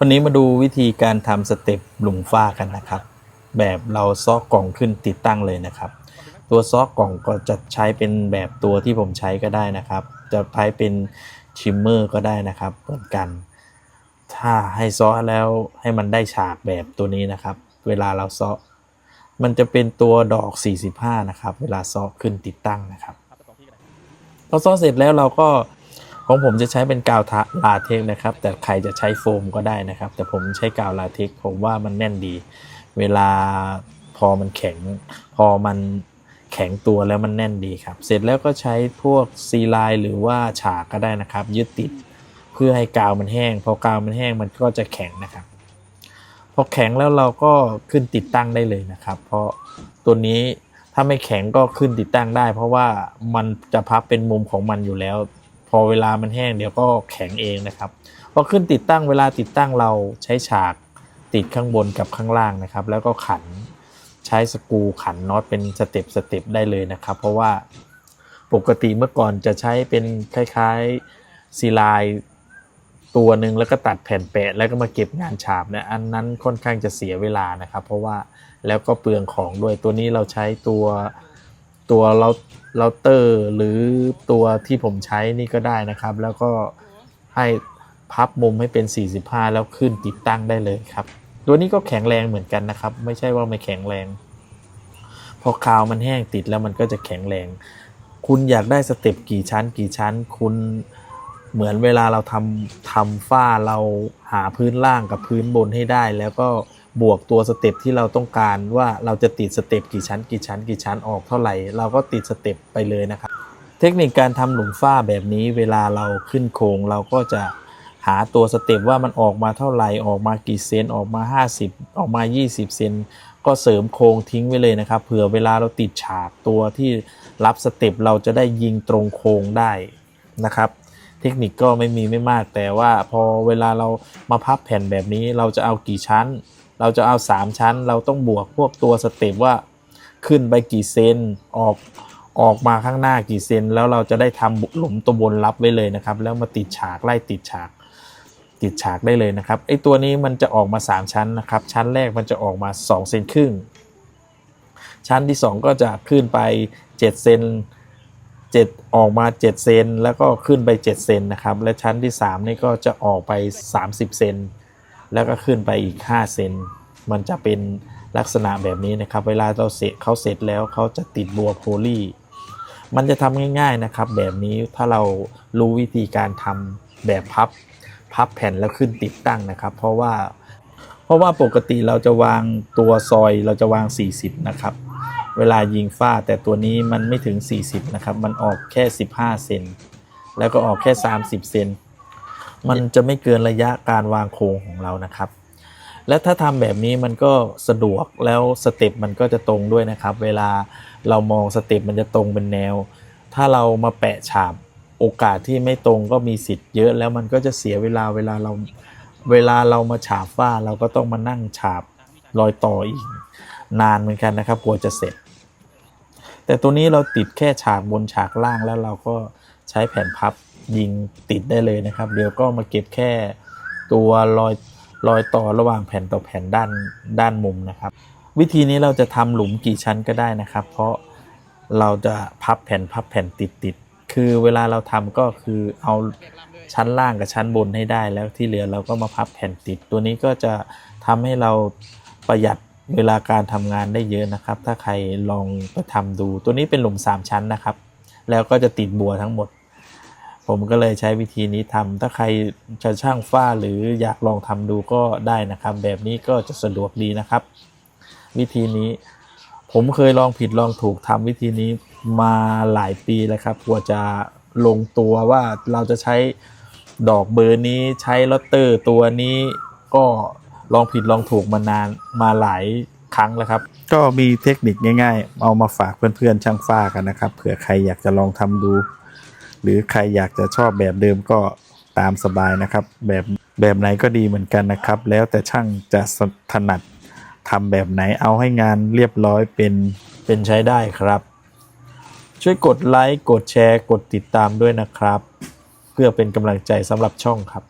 วันนี้มาดูวิธีการทำสเต็ปหลุมฝ้ากันนะครับ แบบเราซอกกล่องขึ้นติดตั้งเลยนะครับ ตัวซอกกล่องก็จะใช้เป็นแบบตัวที่ผมใช้ก็ได้นะครับ จะใช้เป็นชิมเมอร์ก็ได้นะครับเหมือนกัน ถ้าให้ซอแล้วให้มันได้ฉากแบบตัวนี้นะครับ เวลาเราซอมันจะเป็นตัวดอก 45 นะครับ เวลาซอขึ้นติดตั้งนะครับพอซอเสร็จแล้วเราก็ ของผมจะใช้เป็นกาวทาลาเทกนะครับ แต่ใครจะใช้โฟมก็ได้นะครับ แต่ผมใช้กาวลาเทกผมว่ามันแน่นดี เวลาพอมันแข็ง พอมันแข็งตัวแล้วมันแน่นดีครับ เสร็จแล้วก็ใช้พวกซีไลน์หรือว่าฉากก็ได้นะครับ ยึดติดเพื่อให้กาวมันแห้ง พอกาวมันแห้งมันก็จะแข็งนะครับ พอแข็งแล้วเราก็ขึ้นติดตั้งได้เลยนะครับ เพราะตัวนี้ถ้าไม่แข็งก็ขึ้นติดตั้งได้ เพราะว่ามันจะพับเป็นมุมของมันอยู่แล้ว พอเวลามันแห้งเดี๋ยวก็แข็งเองนะครับพอขึ้นติดตั้งเวลาติดตั้งเราใช้ฉากติดข้างบนกับข้างล่างนะครับ แล้วก็ขันใช้สกรูขันน็อตเป็นสเต็ปสเต็ปได้เลยนะครับ เพราะว่าปกติเมื่อก่อนจะใช้เป็นคล้ายๆซีไลน์ตัวหนึ่งแล้วก็ตัดแผ่นแปะแล้วก็มาเก็บงานฉาบเนี่ยอันนั้นค่อนข้างจะเสียเวลานะครับ เพราะว่าแล้วก็เปลืองของด้วยตัวนี้เราใช้ตัว ตัวเราเราเตอร์หรือตัวที่ผมใช้นี่ก็ได้นะครับ แล้วก็ให้พับมุมให้เป็น 45 แล้วขึ้นติดตั้งได้เลยครับ ตัวนี้ก็แข็งแรงเหมือนกันนะครับ ไม่ใช่ว่าไม่แข็งแรง พอคาวมันแห้งติดแล้วมันก็จะแข็งแรง คุณอยากได้สเต็ปกี่ชั้น กี่ชั้น คุณเหมือนเวลาเราทำทำฝ้าเราหาพื้นล่างกับพื้นบนให้ได้แล้วก็ บวกตัวสเต็ปที่เราต้องการว่าเราจะติดสเต็ปกี่ชั้นกี่ชั้นกี่ชั้นออกเท่าไหร่ เราก็ติดสเต็ปไปเลยนะครับ เทคนิคการทำหลุมฝ้าแบบนี้เวลาเราขึ้นโครงเราก็จะหาตัวสเต็ปว่ามันออกมาเท่าไหร่ออกมากี่เซนออกมา 50 ออกมา 20 เซนก็เสริมโครงทิ้งไว้เลยนะครับเผื่อเวลาเราติดฉากตัวที่รับสเต็ปเราจะได้ยิงตรงโครงได้นะครับเทคนิคก็ไม่มีไม่มากแต่ว่าพอเวลาเรามาพับแผ่นแบบนี้เราจะเอากี่ชั้น เราจะเอา 3 ชั้น เราต้องบวกพวกตัวสเต็ปว่าขึ้นไปกี่เซนออกออกมาข้างหน้ากี่เซนแล้วเราจะได้ทำหลุมตัวบนรับไว้เลยนะครับ แล้วมาติดฉากไล่ติดฉาก ติดฉากได้เลยนะครับไอตัวนี้มันจะออกมา 3 ชั้นนะครับ ชั้นแรกมันจะออกมา2เซนครึ่งชั้นที่ 2 ก็จะขึ้นไป7เซน7 ออกมา 7 เซนแล้วก็ขึ้นไป 7 เซนนะครับ และชั้นที่ 3 นี่ก็จะออกไป 30 เซน แล้วก็ขึ้นไปอีก 5 เซน มันจะเป็นลักษณะแบบนี้นะครับ เวลาเราเสร็จเขาเสร็จแล้วเขาจะติดบัวโพลีมันจะทำง่ายๆนะครับ แบบนี้ถ้าเรารู้วิธีการทำแบบพับ พับแผ่นแล้วขึ้นติดตั้งนะครับ เพราะว่า เพราะว่าปกติเราจะวางตัวซอยเราจะวาง 40 นะครับ เวลายิงฝ้าแต่ตัวนี้มันไม่ถึง 40 นะครับ มันออกแค่ 15 เซนแล้วก็ออกแค่ 30 เซน มันจะไม่เกินระยะการวางโครงของเรานะครับ และถ้าทำแบบนี้มันก็สะดวกแล้วสเต็ปมันก็จะตรงด้วยนะครับ เวลาเรามองสเต็ปมันจะตรงเป็นแนว ถ้าเรามาแปะฉาบโอกาสที่ไม่ตรงก็มีสิทธิ์เยอะแล้วมันก็จะเสียเวลาเวลาเราเวลาเรามาฉาบฝ้าเราก็ต้องมานั่งฉาบรอยต่ออีก นานเหมือนกันนะครับกว่าจะเสร็จ แต่ตัวนี้เราติดแค่ฉากบนฉากล่างแล้วเราก็ใช้แผ่นพับ ยิงติดได้เลยนะครับ เดี๋ยวก็มาเก็บแค่ตัวรอยรอยต่อระหว่างแผ่นต่อแผ่นด้านด้านมุมนะครับ วิธีนี้เราจะทำหลุมกี่ชั้นก็ได้นะครับ เพราะเราจะพับแผ่นพับแผ่นติดติดคือเวลาเราทำก็คือเอาชั้นล่างกับชั้นบนให้ได้แล้วที่เหลือเราก็มาพับแผ่นติด ตัวนี้ก็จะทำให้เราประหยัดเวลาการทำงานได้เยอะนะครับ ถ้าใครลองไปทำดู ตัวนี้เป็นหลุม 3 ชั้นนะครับ แล้วก็จะติดบัวทั้งหมด ผมก็เลยใช้วิธีนี้ทำถ้าใครจะช่างฝ้าหรืออยากลองทำดูก็ได้นะครับ แบบนี้ก็จะสะดวกดีนะครับ วิธีนี้ผมเคยลองผิดลองถูกทำวิธีนี้มาหลายปีแล้วครับกว่าจะลงตัวว่าเราจะใช้ดอกเบอร์นี้ใช้ลอตเตอร์ตัวนี้ก็ลองผิดลองถูกมานานมาหลายครั้งแล้วครับ ก็มีเทคนิคง่าย ๆ เอามาฝากเพื่อนๆช่างฝ้ากันนะครับเผื่อใครอยากจะลองทำดู หรือใครอยากจะชอบแบบเดิมก็ตามสบายนะครับ แบบแบบไหนก็ดีเหมือนกันนะครับ แล้วแต่ช่างจะถนัดทำแบบไหนเอาให้งานเรียบร้อยเป็นเป็นใช้ได้ครับ ช่วยกดไลค์กดแชร์ กดติดตามด้วยนะครับ เพื่อเป็นกำลังใจสำหรับช่องครับ